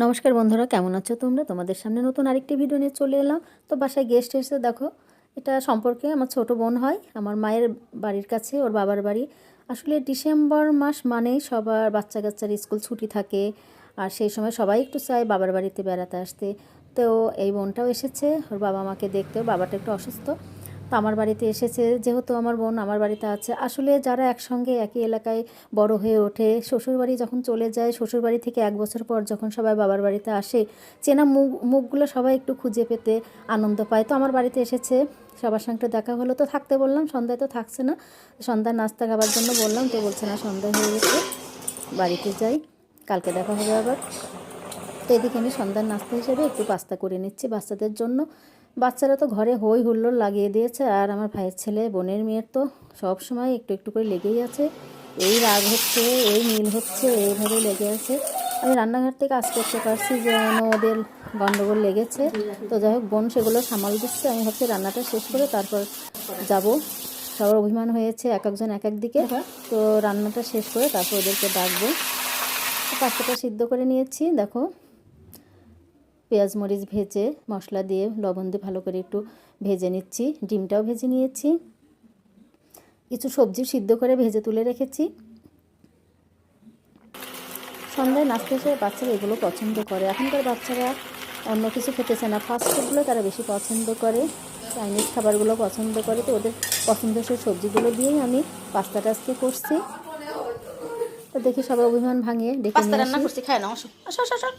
নমস্কার বন্ধুরা, কেমন আছো তোমরা? তোমাদের সামনে নতুন আরেকটি ভিডিও নিয়ে চলে এলাম। তো বাসায় গেস্ট এসে দেখো, এটা সম্পর্কে আমার ছোট বোন হয়, আমার মায়ের বাড়ির কাছে, ওর বাবার বাড়ি। আসলে ডিসেম্বর মাস মানেই সবার বাচ্চা কাচ্চার স্কুল ছুটি থাকে, আর সেই সময় সবাই একটু চায় বাবার বাড়িতে বেড়াতে আসতে। তো এই বোনটাও এসেছে, ওর বাবা মাকে দেখতে বাবাটা একটু অসুস্থ। তো আমার বাড়িতে এসেছে, যেহেতু আমার বোন আমার বাড়িতে আছে। আসলে যারা একসঙ্গে একই এলাকায় বড় হয়ে ওঠে, শ্বশুরবাড়ি যখন চলে যায়, শ্বশুরবাড়ি থেকে এক বছর পর যখন সবাই বাবার বাড়িতে আসে, চেনা মুখ মুখগুলো সবাই একটু খুঁজে পেতে আনন্দ পায়। তো আমার বাড়িতে এসেছে, সবার সঙ্গে দেখা হলো। তো থাকতে বললাম, সন্ধ্যায় তো থাকছে না। সন্ধ্যায় নাস্তা খাবার জন্য বললাম, তো বলছে না সন্ধ্যা হয়ে গেছে, বাড়িতে যাই, কালকে দেখা হবে আবার। তো এদিকে আমি সন্ধ্যার নাস্তা হিসেবে একটু পাস্তা করে নিচ্ছি বাচ্চাদের জন্য। বাচ্চারা তো ঘরে হই হুল্লোড় লাগিয়ে দিয়েছে, আর আমার ভাইয়ের ছেলে, বোনের মেয়ের তো সব সময় একটু একটু করে লেগেই আছে। এই রাগ হচ্ছে, এই মিল হচ্ছে, এইভাবে লেগে আছে। আমি রান্নাঘর থেকে কাজ করতে পারছি যেন ওদের গণ্ডগোল লেগেছে। তো যাই হোক, বোন সেগুলো সামাল দিচ্ছে। আমি ভাবছি রান্নাটা শেষ করে তারপর যাব। সবার অভিমান হয়েছে এক একজন এক এক দিকে। তো রান্নাটা শেষ করে তারপর ওদেরকে ডাকবো। পাস্তাটা সিদ্ধ করে নিয়েছি, দেখো। পেঁয়াজ মরিচ ভেজে মশলা দিয়ে লবণ দিয়ে ভালো করে একটু ভেজে নিচ্ছি। ডিমটাও ভেজে নিয়েছি। কিছু সবজি সিদ্ধ করে ভেজে তুলে রেখেছি। সন্ধ্যায় নাস্তা হিসেবে বাচ্চারা এগুলো পছন্দ করে। এখনকার বাচ্চারা অন্য কিছু খেতে চায় না। ফাস্টফুডগুলো তারা বেশি পছন্দ করে। চাইনিজ খাবারগুলো পছন্দ করে। তো ওদের পছন্দসই সবজিগুলো দিয়েই আমি পাস্তাটা আজকে করছি। তো দেখি সবাই অভিমান ভাঙিয়ে ডেকে রান্না করছি খায় না আসো। আসো আসো আসো।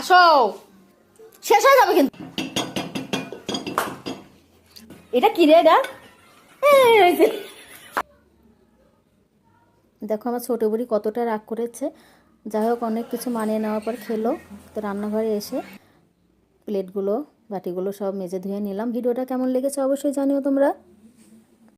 আসো। শেষ হয়ে যাবে কিন্তু। এটা কি রে এটা। দেখো আমার ছোট বুড়ি কতটা রাগ করেছে। যাই হোক, অনেক কিছু মানিয়ে নেওয়ার পর খেলো। তো রান্নাঘরে এসে প্লেটগুলো, বাটিগুলো সব মেজে ধুয়ে নিলাম। ভিডিওটা কেমন লেগেছে অবশ্যই জানিও তোমরা।